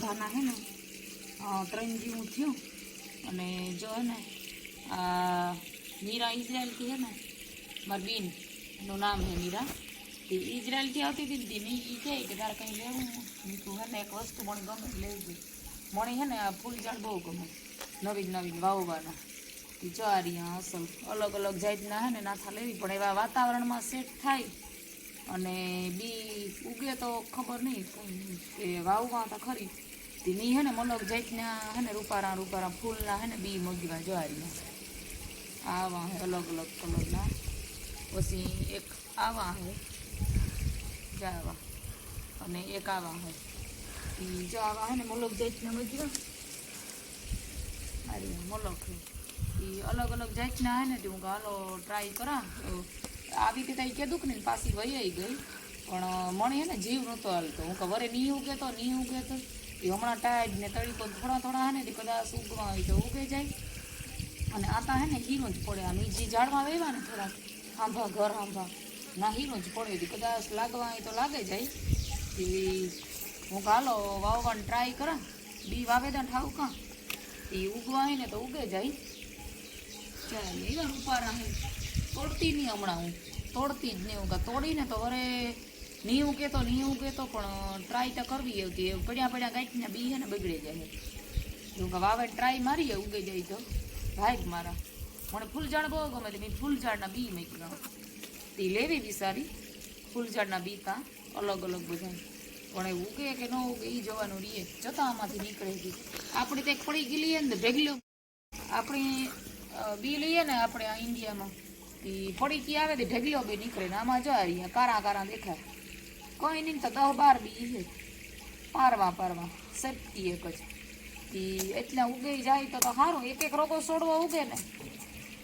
રૂંધાના હે ને ત્રણ જેવું થયું. અને જો હે ને મીરા ઇઝરાયલથી હે ને, મારી બીન, એનું નામ હે મીરા. તે ઇઝરાયલથી આવતી હતી તે મેં ઈ કહે કે તારે કંઈ લેવું મીઠું હે ને એક વસ્તુ મને ગમે લેવું મને હે ને આ ફૂલ ઝાડ બહુ ગમે, નવીન નવીન વાવવાના. ઈ જો આ રહ્યા અસલ, અલગ અલગ જાતના હે ને નાથા લેવી પણ એવા વાતાવરણમાં સેટ થાય અને બી ઉગે તો ખબર નહીં કે વાવવા તો ખરી. તે ની હે ને મલક જાતના હે ને રૂપારા રૂપારા ફૂલના હે ને બી મગીવા જવારીના. આવા હે અલગ અલગ કલરના પછી એક આવા હે. જાવા અને એક આવા હે. એ જો આવા હે ને મલક જાતના મગીવા અરે મલક હે એ અલગ અલગ જાતના હે ને તે હું હાલો ટ્રાય કરા. આવી રીતે તાઈ કીધું કે ને પાછી આવી ગઈ. પણ મને હે ને જીવ નહોતો હાલતો. હું કે વરે નહીં ઉગે તો નહીં ઉગે તો. એ હમણાં ટાઈટ ને તળીકો થોડા થોડા હે ને તે કદાચ ઉગવા આવી તો ઉગે જાય. અને આતા હે ને હીરો જ પડે આ નીચે ઝાડમાં વેવા ને થોડાક આંભા ઘર આંભા ના હીરો જ પડે. તે કદાચ લાગવા તો લાગે જાય. એ હું કાલો વાવવાનું ટ્રાય કરા. બી વાવેદન ઠાવું કાં. એ ઉગવા હોય ને તો ઉગે જાય. ચાલે, એવા રૂપારા હે. તોડતી નહીં હમણાં હું. તોડતી જ નહીં હું. કાં તોડીને તો વરે નહીં હું કહેતો નહીં હું કહેતો, પણ ટ્રાય તો કરવી આવતી પડ્યા પડ્યા ગાંઠના બી હે ને બગડે જાય. જો કે વાવે ટ્રાય મારીએ, ઉગે જાય તો. ભાઈ મારા. મને ફૂલઝાડ બહુ ગમે તે મેં ફૂલઝાડના બી મૂક્યા. તે લેવી બી સારી ફૂલઝાડના બી તા, અલગ અલગ બધા પણ એ ઉગે કે ન ઉગે એ જવાનું રીએ. જતા આમાંથી નીકળે છે આપણે ત્યાં પડી ગયેલી ને ભેગલો. આપણે બી લઈએ ને આપણે આ ઇન્ડિયામાં એ પડીકી આવે તે ઢગલો બી નીકળે ને આમાં જો કારા કારા દેખાય. કોઈ નહીં, તો દસ બાર બી છે. પારવા પારવા. સેફટી એક જ. એટલે ઉગે જાય તો તો સારું એક એક રોગો છોડવો ઉગે ને.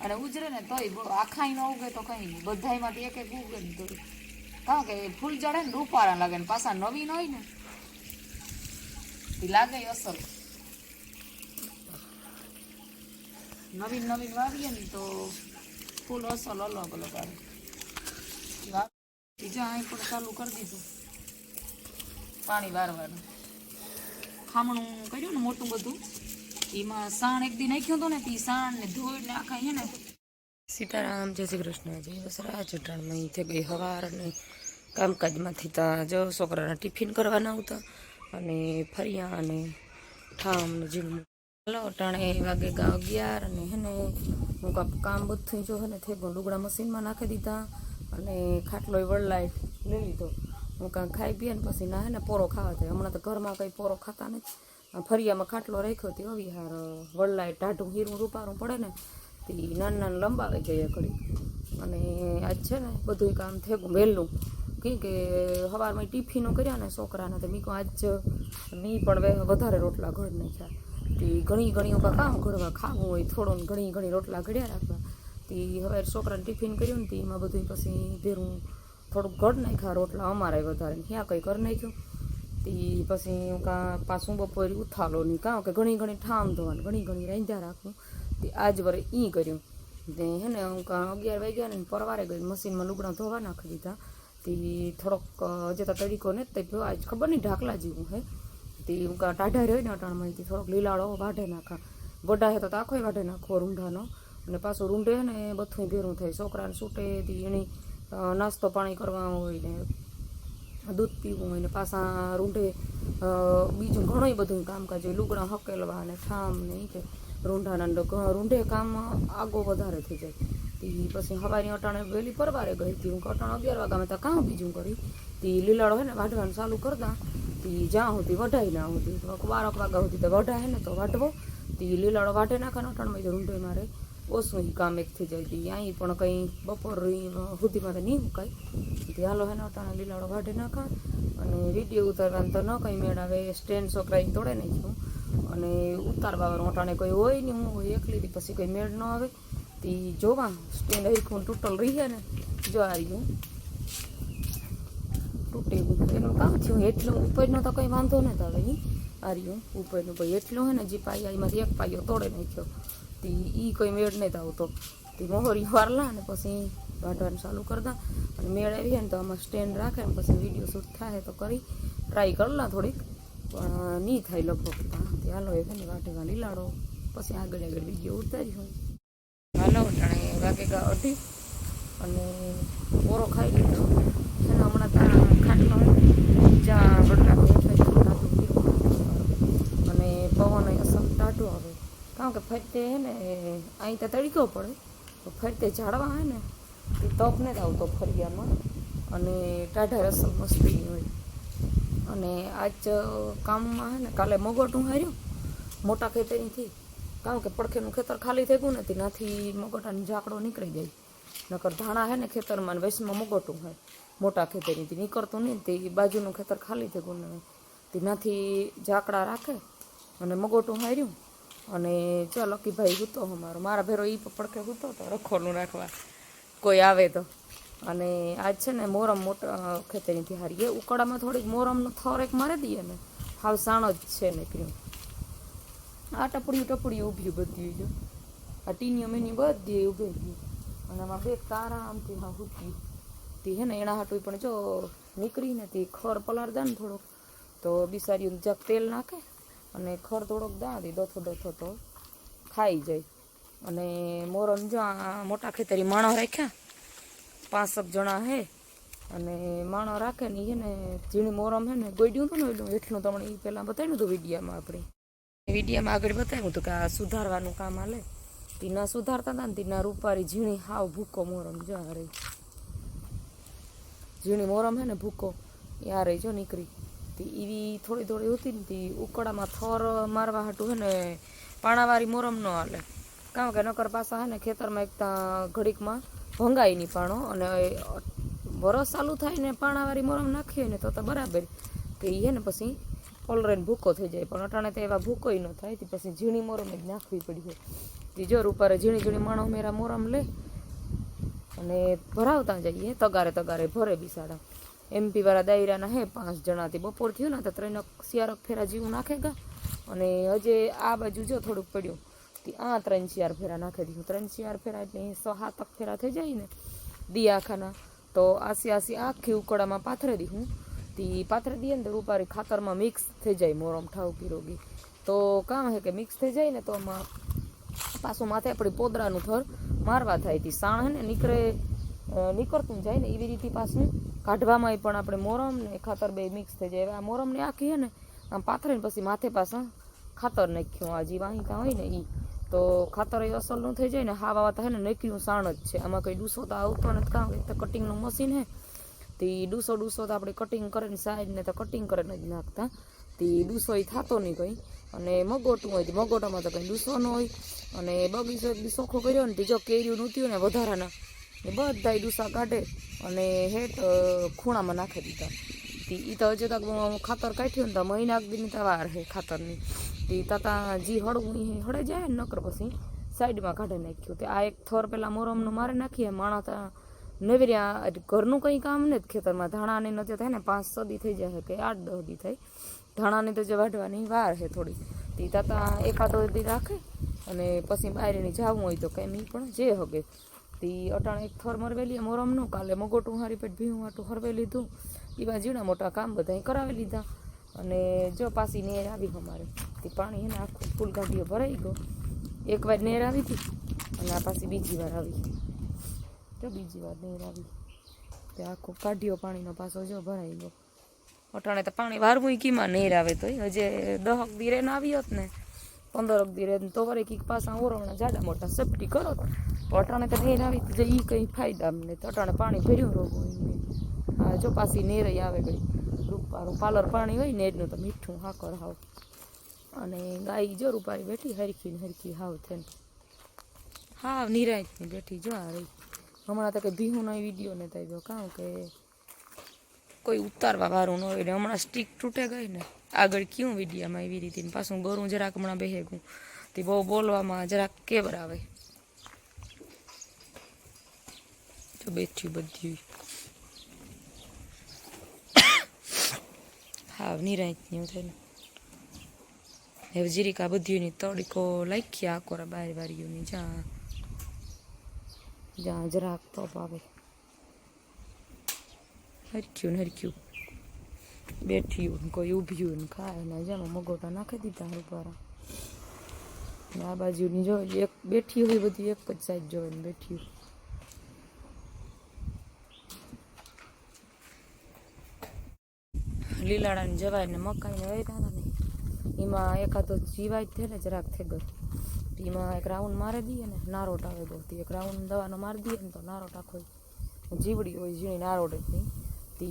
અને ઉજરે ને તોય આખાઈ ન ઉગે તો કંઈ નહીં. બધામાંથી એક એક ઉગે ને તો. કારણ કે ફૂલ જડે ને રૂપારા લાગે ને પાછા નવીન હોય ને. એ લાગે અસલ. નવીન નવીન વાવીએ ને તો ફૂલ અસલ અલગ અલગ આવે. બીજા અહીં પણ ચાલુ કરી દીધું. પાણી વારવાનું. ખામણું કર્યું ને મોટું બધું. એમાં સાણ એક દી નાખ્યો હતો ને, તે સાણ ને ધોઈને આખા હે ને સીતારામ, જય શ્રી કૃષ્ણ, જય વસરા ચૂંટણમાં અહીંથી ગઈ હવાર અને કામકાજમાંથી ત્યાં જો છોકરાના ટિફિન કરવાના આવતા. અને ફર્યા અને ઠામ ને જીમ હલો અટાણે વાગે ગા અગિયાર અને હેને હું કામ બધું જો હે ને, થેગો લુગડા મશીનમાં નાખી દીધા. અને ખાટલો વડલાઈ લઈ લીધો. હું કાંઈ ખાઈ પીએ ને પછી ના હે ને પોરો ખાવા થાય હમણાં તો ઘરમાં કંઈ પોરો ખાતા નથી. ફરિયામાં ખાટલો રાખ્યો તે હવે હાર વડલાઈ ટાઢું, હીરું, રૂપારું પડે ને, તે નાના નાના લંબાવી જઈએ ઘડી. અને આજ છે ને બધું કામ થયું વહેલું. કેમ કે સવારમાં ટિફિનો કર્યા ને છોકરાના, તો મીકો આજ મી પણ વધારે રોટલા ઘડ નાખ્યા તે ઘણી ઘણી કામ ઘડવા ખાવું હોય થોડો ઘણી ઘણી રોટલા ઘડ્યા રાખવા. તે હવે છોકરાને ટિફિન કર્યું ને તે એમાં બધું પછી ભેરું થોડુંક ઘડ નાખ્યા રોટલા અમારે વધારે ત્યાં કંઈ કરી નાખ્યું. તે પછી હું કાં પાછું બપોરે ઉથાલો નહીં. કાં કે ઘણી ઘણી ઠામ ધોવાનું ઘણી ઘણી રાંધ્યા રાખવું તે આજ વરે ઈ કર્યું. તે હે ને હું કાં અગિયાર વાગ્યા ને પરવારે ગઈ મશીનમાં લુગડા ધોવા નાખી દીધા. તે થોડોક અ, હજી તો તડીકો ને તે આજ ખબર નહીં ઢાકલા જેવું હે. તે હું કાં ટાઢા રહ્યો ને અટાણમાં થોડોક લીલાળો વાઢે નાખા. વડા હે તો આખો વાઢે નાખો રૂંઢાનો. અને પાછું રૂંઢે ને બધું ભેરું થાય. છોકરાને છૂટે તે, એની નાસ્તો પાણી કરવા હોય ને, દૂધ પીવું હોય ને, પાછા રૂંઢે બીજું ઘણું બધું કામકાજ હોય. લુગડા હકેલવા ને ઠામ ને એ કે રૂંઢાના રૂંઢે કામ આગો વધારે થઈ જાય. તે પછી હવાની અટાણે વહેલી પરવારે ગઈ હતી હું અટાણ અગિયાર વાગ્યામાં તો કામ બીજું કરી તે લીલાડો હોય ને વાઢવાનું ચાલુ કરતા તે જ્યાં સુધી વઢાઈ ના સુધી બારક વાગ્યા સુધી તો વઢાય ને તો વાઢવો. તે લીલાડો વાઢે નાખવાનો અટાણમાં રૂંઢે મારે. ઓછું કામ એક થઈ જાય તી અહીં પણ કંઈ બપોર સુધીમાં તો નહીં મુકાય. તે હાલો હે ને અટાણે લીલાડો વાઢે નાખા અને વીડિયો ઉતારવાનું તો ન કંઈ મેળ આવે. સ્ટેન્ડ છોકરાએ તોડે નહીં છું. અને ઉતારવાનું અટાણે કોઈ હોય નહીં, હું હોય એકલી હતી પછી કોઈ મેળ ન આવે. તે જોવા સ્ટેન્ડ હરખું તૂટલ રહી ને જો આ રહ્યું. તૂટે એનું કામ થયું. એટલું ઉપરનો તો કંઈ વાંધો ન આવે ઈ આ ઉપરનું ભાઈ એટલું હે ને, જે પાયા, એમાંથી એક પાયો તોડે નાખ્યો તે ઈ કોઈ મેળ નહીં આવતો તે મોહરી વારલા અને પછી વાંટવાનું ચાલુ કરતા અને મેળ આવી ને તો આમાં સ્ટેન્ડ રાખે ને પછી વીડિયો શૂટ થાય તો કરી. ટ્રાય કરલા થોડીક. પણ નહીં થાય લગભગ. તે હાલો એ ને વાટેકા લીલાડો. પછી આગળ આગળ વીડિયો ઉતારી હોય. હાલો ટાણે વાગે ગા અઢી. અને પોરો ખાઈ લીધો. છે હમણાં ત્યાં ખાટલો જ્યાં બટકા અને પવન અસમ ટાટું આવે કારણ કે ફરતે હે ને અહીં તો તડકો પડે. તો ફરતે ઝાડવા હે ને, એ તપ નથી આવતો ફરિયામાં. અને ટાઢા રસમ મસ્તી હોય. અને આજ કામમાં હે ને, કાલે મગોટું હાર્યું. મોટા ખેતરીથી કારણ કે પડખેનું ખેતર ખાલી થઈ ગયું ને, તેનાથી મગોટાની ઝાકડો નીકળી જાય. નકર ધાણા હે ને, ખેતરમાં વૈશમાં મગોટું હોય. મોટા ખેતરીથી નીકળતું નહીં તે બાજુનું ખેતર ખાલી થઈ ગયું ને, તેનાથી ઝાકડા રાખે. અને મગોટું હાર્યું. અને ચાલ લકીભાઈ હૂતો અમારો. મારા ભેરો એ પડખે હૂતો તો રખોલું રાખવા. કોઈ આવે તો. અને આજ છે ને મોરમ મોટા ખેતરીથી હારીએ ઉકળામાં થોડીક મોરમનો થોર એક મારી દઈએ ને. હાવ સાણો જ છે નીકળ્યું આ ટપડીયું ટપડીયું ઊભી બધી જો. આ ટીનીઓ મેની બધી ઊભી ગયું અને આમાં બે તારા આમથી હા હૂકી. તે હે ને એના હાટું પણ જો નીકળીને તે ખર પલાળદા ને થોડોક, તો બિસારી જક તેલ નાખે. અને ખર થોડોક દા દે દોથો દોથો તો ખાઈ જાય. અને મોરમ જો મોટા ખેતરી માણો રાખ્યા, પાંસઠ જણા હે, અને માણો રાખે ને એને ઝીણી મોરમ હે ને ગોડ્યું હતું ને એટલું એટલું તમને એ પહેલાં બતાવ્યું હતું વિડીયામાં આપણે. વિડીયામાં આગળ બતાવ્યું હતું કે આ સુધારવાનું કામ હાલે. તીના સુધારતા હતા ને તીના રૂપારી ઝીણી હાવ ભૂકો મોરમ જો આ રહી. ઝીણી મોરમ હે ને ભૂકો એ આ રહી જો નીકળી. તી એવી થોડી થોડી હતી ને તે ઉકળામાં થોર મારવા હાટું હે ને પાણાવાળી મોરમ ન હાલે. કારણ કે નકર પાસા હે ને ખેતરમાં એક ઘડીકમાં ભંગાય નહીં પાણો અને વરસ ચાલુ થાય ને પાણાવાળી મોરમ નાખીએ ને તો તો બરાબર. કે એ ને પછી ઓલરેન ભૂકો થઈ જાય. પણ અટાણે તો એવા ભૂકોય ન થાય. તે પછી ઝીણી મોરમ જ નાખવી પડી હોય તે જો રૂપારે ઝીણી ઝીણી માણો મેરા મોરમ લે અને ભરાવતા જઈએ તગારે તગારે ભરે બિસાડા. એમપી વાળા દાયરાના હે, પાંચ જણાથી બપોર થયું ને, તો ત્રણ શિયારક ફેરા જેવું નાખે ગા અને હજે આ બાજુ જો થોડુંક પડ્યું, તે આ ત્રણ શિયાર ફેરા નાખી દીધું. ત્રણ શિયાર ફેરા એટલે સો હાથક ફેરા થઈ જાય ને દી આખાના તો આસી આસી આખી ઉકળામાં પાથરે દીધું તી પાથરે દઈએ ને તો રૂપારી ખાતરમાં મિક્સ થઈ જાય મોરમ ઠાવકી રોગી. તો કામ હે કે મિક્સ થઈ જાય ને, તો આમાં પાછું માથે આપણી પોદરાનું થર મારવા થાય. તી સાણ હે ને, નીકળે નીકળતું જાય ને એવી રીતે પાછું કાઢવામાં પણ આપણે મોરમ ને ખાતર બે મિક્સ થઈ જાય. હવે આ મોરમને આખી હે ને, આમ પાથરીને પછી માથે પાછા ખાતર નાખ્યું. આ જે વાહિકા હોય ને એ તો ખાતર એ અસલનું થઈ જાય ને, હા વાવા હે ને, નાખ્યું સાણ જ છે. આમાં કંઈ ડૂસો તો આવતો નથી કામ એક તો કટિંગનું મશીન હે. તે ડૂસો ડૂસો તો આપણે કટિંગ કરીને સાઈડને તો કટિંગ કરીને જ નાખતા. તે ડૂસો એ થતો નહીં કંઈ. અને મગોટું હોય તો મગોટામાં તો કંઈ ડૂસો ન હોય. અને બગીચો એક સોખો કર્યો ને, તે જો કેરીયું નૂત્યું ને, વધારાના એ બધાય ડૂસા કાઢે અને હેઠ ખૂણામાં નાખી દીધા. એ તો હજુ તક ખાતર કાઢ્યું ને તો મહિના દીની તો વાર હે ખાતરની. તે તાતા જી હળવું એ હળે જાય ને નકર પછી સાઈડમાં કાઢી નાખ્યું. તે આ એક થોર પેલા મોરમનું મારે નાખીએ માણસ તા નવીર્યા ઘરનું કંઈ કામ ને જ ખેતરમાં, ધાણાની નથી થાય ને પાંચ સદી થઈ જાય કે આઠ દસ દી થાય. ધાણાની તો જે વાઢવાની વાર છે થોડી. તી તાતા એકાદો દી રાખે અને પછી બાયરીની જાવું હોય તો કેમ નહીં, પણ જે હગે. તી અટાણે એક થર મરવેલી મોરમનું કાલે મગોટું હારી પેટ ભીવું હાટું હરવે લીધું એવા ઝીણા મોટા કામ બધા કરાવી લીધા અને જો પાછી નેર આવી અમારે, તે પાણી એને આખું ફૂલ ગાંઠીઓ ભરાઈ ગયો. એકવાર નેર આવી હતી અને આ પાછી બીજી વાર આવી તો બીજી વાર નેર આવી. તે આખું કાઢ્યો પાણીનો પાછો જો ભરાઈ ગયો. અટાણે તો પાણી વારવું કીમાં નેર આવે તો હજે દહક દીરે ના આવી હોત ને, પંદરક દીરે તો વરે કીક પાછા ઓરવણા જાડા મોટા સેફટી કરો અટાણે તો નેર આવી તો એ કંઈ ફાયદા અમને તો અટાણે પાણી ભર્યું રોગું હા, જો પાછી નેરઈ આવે ગઈ. રૂપારું પાલર પાણી હોય નેરનું તો મીઠું હાકર હાવ. અને ગાય જો રૂપારી બેઠી હરખી ને હરખી હાવ થઈને. હાવ નિરાયતની બેઠી જો આ રહી. હમણાં તો કે ભીહુનો વીડિયો ને થઈ ગયો. કાં કે કોઈ ઉતારવા વાળું ન હોય ને હમણાં સ્ટીક તૂટે ગઈ ને. આગળ ક્યું વિડીયામાં એવી રીતે ને પાછું ગરું જરાક હમણાં બેહે ગયું. તે બહુ બોલવામાં જરાક કેબર આવે જો બેઠી બધી હા નિરાયતની થઈને હવે જીરીક આ બધીની તડીકો લાખ્યા આકોરા બારી બારીઓની જ્યાં જ્યાં જરાક તપ આવે હરખ્યું ને હરક્યું બેઠ્યું કોઈ ઊભ્યું ને ખાય ને જેમાં મગોટા નાખી દીધા રૂપારા ને આ બાજુની જો એક બેઠી હોય બધી, એક જ સાઈડ જોવે ને બેઠી લીલાડાની જવાય ને મકાઈને વાવ્યા હતા ને એમાં એકાદો જીવાય છે ને જરાક થઈ ગયો. એમાં એક રાઉન્ડ મારી દઈએ ને નારોટ આવે તે એક રાઉન્ડ દવાનો મારી દઈએ ને તો નારોટ આખો જીવડી હોય, ઝીણી નારોટ જ નહીં. તે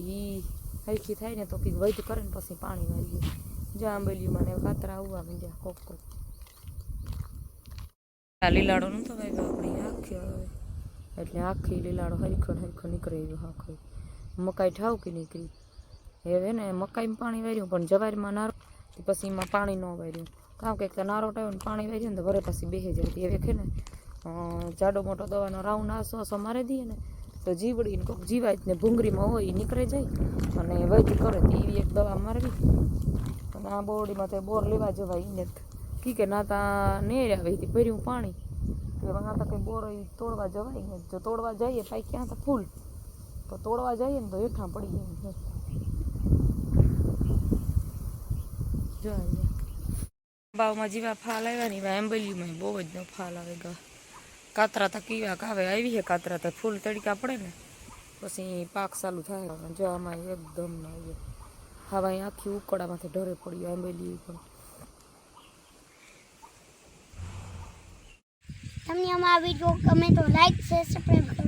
હરખી થાય ને તો કંઈક વૈધ કરે ને પછી પાણી વાળીએ. જ્યાં આંબેલીમાં ને કાતરા આવવા માંડ્યા કોક કોક. આ લીલાડો નતો વાવ્યો આપણી આખી એટલે આખી લીલાડો હરખો હરખો નીકળી ગયો આખો. મકાઈ ઠાવકી નીકળી. હવે ને મકાઈમાં પાણી વાર્યું, પણ જવારીમાં નારો પછી એમાં પાણી ન વાર્યું. કારણ કે નારો તો ને પાણી વાર્યું ને તો વરે પછી બેસી જાય. હવે કે ને જાડો મોટો દવાનો રાઉન્ડ આસો આસો મારી દઈએ ને, તો જીવડીને કોઈક જીવાય ને ભૂંગળીમાં હોય એ નીકળી જાય અને વૈદ્ય કરે તો એવી એક દવા મારવી. અને આ બોરડીમાં તો બોર લેવા જવાય એને કી કે ના તા નેર આવે તે ભર્યું પાણી. ના તા કંઈ બોર તોડવા જવાય ને, જો તોડવા જઈએ પાઈ ક્યાં તો ફૂલ. તો તોડવા જઈએ ને તો હેઠા પડી જાય. જો અહીંયા બાવમાં જેવા ફાલ આવ્યા ને એવા એમ્બલીમાં બહુ જ ન ફાલ આવે ગા. કાતરા તા કીવા કાવે આવી છે કાતરા તા ફૂલ તડકા પડે ને, પછી પાક ચાલુ થાય જો આમાં એકદમ ના આવે. હવે અહીં આખી ઉકળામાંથી ઢરે પડી આંબેલી પણ. તમને અમારા વીડિયો ગમે તો લાઈક શેર સબસ્ક્રાઈબ